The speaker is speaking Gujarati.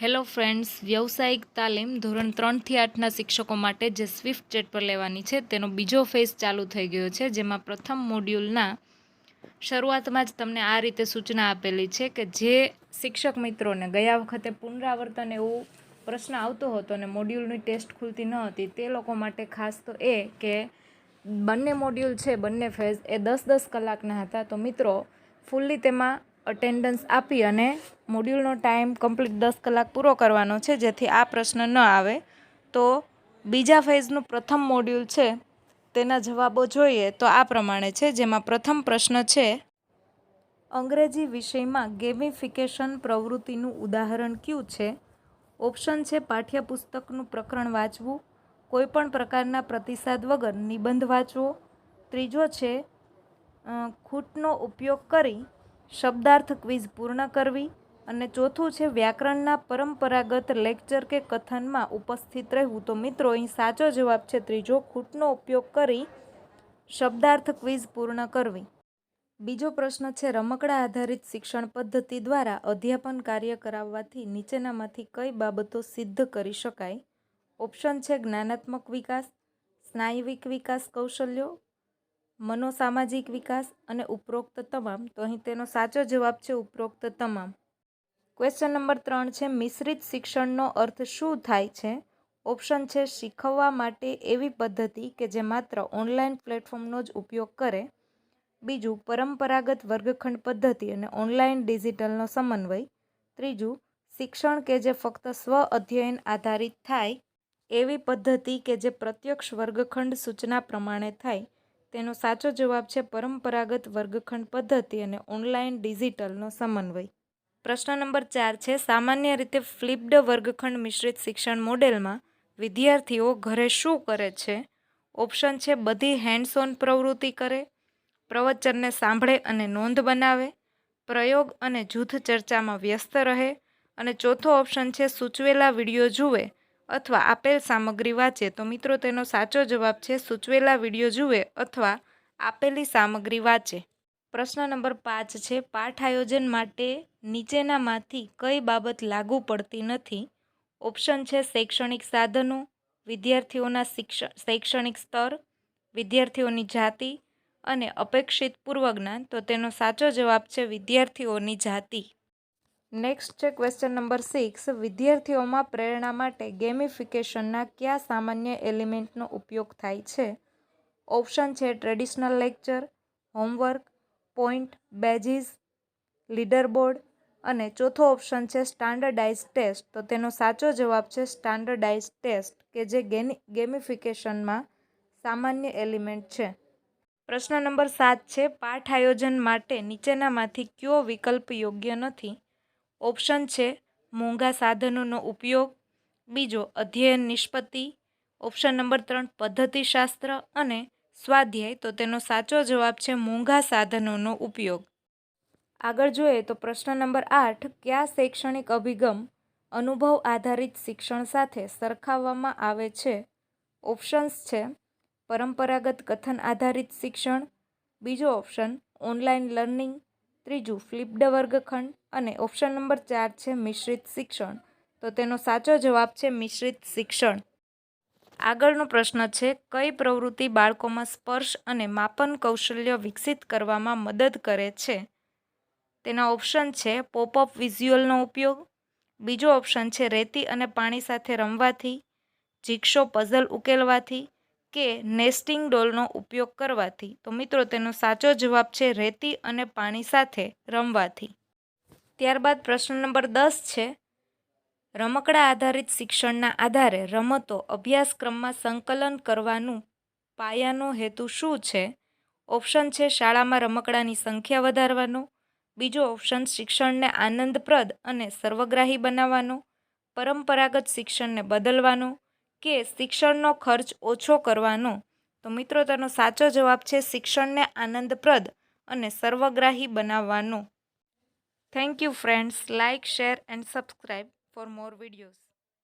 હેલો ફ્રેન્ડ્સ, વ્યવસાયિક તાલીમ ધોરણ ત્રણથી આઠના શિક્ષકો માટે જે સ્વિફ્ટ ચેટ પર લેવાની છે, તેનો બીજો ફેઝ ચાલુ થઈ ગયો છે, જેમાં પ્રથમ મોડ્યુલના શરૂઆતમાં જ તમને આ રીતે સૂચના આપેલી છે કે જે શિક્ષક મિત્રોને ગયા વખતે પુનરાવર્તન એવું પ્રશ્ન આવતો હતો અને મોડ્યુલની ટેસ્ટ ખુલતી ન હતી, તે લોકો માટે ખાસ તો એ કે બંને મોડ્યુલ છે, બંને ફેઝ એ દસ દસ કલાકના હતા. તો મિત્રો ફૂલ્લી તેમાં અટેન્ડન્સ આપી અને મોડ્યુલનો ટાઈમ કમ્પ્લીટ દસ કલાક પૂરો કરવાનો છે, જેથી આ પ્રશ્ન ન આવે. તો બીજા ફેઝનું પ્રથમ મોડ્યુલ છે, તેના જવાબો જોઈએ તો આ પ્રમાણે છે, જેમાં પ્રથમ પ્રશ્ન છે, અંગ્રેજી વિષયમાં ગેમિફિકેશન પ્રવૃત્તિનું ઉદાહરણ કયું છે? ઓપ્શન છે, પાઠ્યપુસ્તકનું પ્રકરણ વાંચવું. કોઈપણ પ્રકારના પ્રતિસાદ વગર નિબંધ વાંચવો. ત્રીજો છે ખૂટનો ઉપયોગ કરી શબ્દાર્થ ક્વિઝ પૂર્ણ કરવી અને ચોથું છે વ્યાકરણના પરંપરાગત લેક્ચર કે કથનમાં ઉપસ્થિત રહેવું. તો મિત્રો, અહીં સાચો જવાબ છે ત્રીજો. ખૂટનો ઉપયોગ કરી શબ્દાર્થ ક્વિઝ પૂર્ણ કરવી. બીજો પ્રશ્ન છે રમકડા આધારિત શિક્ષણ પદ્ધતિ દ્વારા અધ્યાપન કાર્ય કરાવવાથી નીચેનામાંથી કઈ બાબતો સિદ્ધ કરી શકાય? ઓપ્શન છે જ્ઞાનાત્મક વિકાસ, સ્નાયુવિક વિકાસ કૌશલ્યો મનોસામાજિક વિકાસ અને ઉપરોક્ત તમામ, તો અહીં તેનો સાચો જવાબ છે ઉપરોક્ત તમામ. ક્વેશ્ચન નંબર ત્રણ છે, મિશ્રિત શિક્ષણનો અર્થ શું થાય છે? ઓપ્શન છે, શીખવવા માટે એવી પદ્ધતિ કે જે માત્ર ઓનલાઈન પ્લેટફોર્મનો જ ઉપયોગ કરે. બીજું, પરંપરાગત વર્ગખંડ પદ્ધતિ અને ઓનલાઈન ડિજિટલનો સમન્વય. ત્રીજું, શિક્ષણ કે જે ફક્ત સ્વ અધ્યયન આધારિત થાય, એવી પદ્ધતિ કે જે પ્રત્યક્ષ વર્ગખંડ સૂચના પ્રમાણે થાય. તેનો સાચો જવાબ છે પરંપરાગત વર્ગખંડ પદ્ધતિ અને ઓનલાઈન ડિજિટલનો સમન્વય. પ્રશ્ન નંબર ચાર છે, સામાન્ય રીતે ફ્લિપ્ડ વર્ગખંડ મિશ્રિત શિક્ષણ મોડેલમાં વિદ્યાર્થીઓ ઘરે શું કરે છે? ઓપ્શન છે, બધી હેન્ડ્સ ઓન પ્રવૃત્તિ કરે, પ્રવચનને સાંભળે અને નોંધ બનાવે, પ્રયોગ અને જૂથ ચર્ચામાં વ્યસ્ત રહે અને ચોથો ઓપ્શન છે, સૂચવેલા વીડિયો જુએ અથવા આપેલ સામગ્રી વાંચે, તો મિત્રો તેનો સાચો જવાબ છે, સૂચવેલા વીડિયો જુએ અથવા આપેલી સામગ્રી વાંચે. પ્રશ્ન નંબર પાંચ છે, પાઠ આયોજન માટે નીચેનામાંથી કઈ બાબત લાગુ પડતી નથી? ઓપ્શન છે, શૈક્ષણિક સાધનો, વિદ્યાર્થીઓના શિક્ષણ શૈક્ષણિક સ્તર, વિદ્યાર્થીઓની જાતિ અને અપેક્ષિત પૂર્વજ્ઞાન, તો તેનો સાચો જવાબ છે, વિદ્યાર્થીઓની જાતિ. નેક્સ્ટ છે ક્વેશ્ચન નંબર સિક્સ વિદ્યાર્થીઓમાં પ્રેરણા માટે ગેમિફિકેશનના કયા સામાન્ય એલિમેન્ટનો ઉપયોગ થાય છે? ઓપ્શન છે traditional lecture homework point badges leaderboard અને ચોથો ઓપ્શન છે સ્ટાન્ડર્ડાઇઝ ટેસ્ટ તો તેનો સાચો જવાબ છે સ્ટાન્ડર્ડાઇઝ ટેસ્ટ કે જે ગેની ગેમિફિકેશનમાં સામાન્ય એલિમેન્ટ છે. પ્રશ્ન નંબર સાત છે, પાઠ આયોજન માટે નીચેનામાંથી કયો વિકલ્પ યોગ્ય નથી? ઓપ્શન છે મોંઘા સાધનોનો ઉપયોગ, બીજો અધ્યયન નિષ્પત્તિ, ઓપ્શન નંબર ત્રણ પદ્ધતિશાસ્ત્ર અને સ્વાધ્યાય, તો તેનો સાચો જવાબ છે મોંઘા સાધનોનો ઉપયોગ. આગળ જોઈએ તો પ્રશ્ન નંબર આઠ, કયા શૈક્ષણિક અભિગમ અનુભવ આધારિત શિક્ષણ સાથે સરખાવવામાં આવે છે? ઓપ્શન્સ છે પરંપરાગત કથન આધારિત શિક્ષણ, બીજો ઓપ્શન ઓનલાઈન લર્નિંગ ત્રીજું ફ્લિપ્ડ વર્ગખંડ અને ઓપ્શન નંબર ચાર છે મિશ્રિત શિક્ષણ. તો તેનો સાચો જવાબ છે મિશ્રિત શિક્ષણ. આગળનો પ્રશ્ન છે, કઈ પ્રવૃત્તિ બાળકોમાં સ્પર્શ અને માપન કૌશલ્ય વિકસિત કરવામાં મદદ કરે છે? તેના ઓપ્શન છે પોપઅપ વિઝ્યુઅલનો ઉપયોગ. બીજો ઓપ્શન છે રેતી અને પાણી સાથે રમવાથી જીક્ષો પઝલ ઉકેલવાથી કે નેસ્ટિંગ ડોલનો ઉપયોગ કરવાથી? તો મિત્રો, તેનો સાચો જવાબ છે રેતી અને પાણી સાથે રમવાથી. ત્યારબાદ પ્રશ્ન નંબર દસ છે, રમકડા આધારિત શિક્ષણના આધારે રમતો અભ્યાસક્રમમાં સંકલન કરવાનું પાયાનો હેતુ શું છે? ઓપ્શન છે શાળામાં રમકડાની સંખ્યા વધારવાનો. બીજો ઓપ્શન, શિક્ષણને આનંદપ્રદ અને સર્વગ્રાહી બનાવવાનો. પરંપરાગત શિક્ષણને બદલવાનો. કે શિક્ષણનો ખર્ચ ઓછો કરવાનો? તો મિત્રો, તેનો સાચો જવાબ છે શિક્ષણને આનંદપ્રદ અને સર્વગ્રાહી બનાવવાનો. Thank you friends like share and subscribe for more videos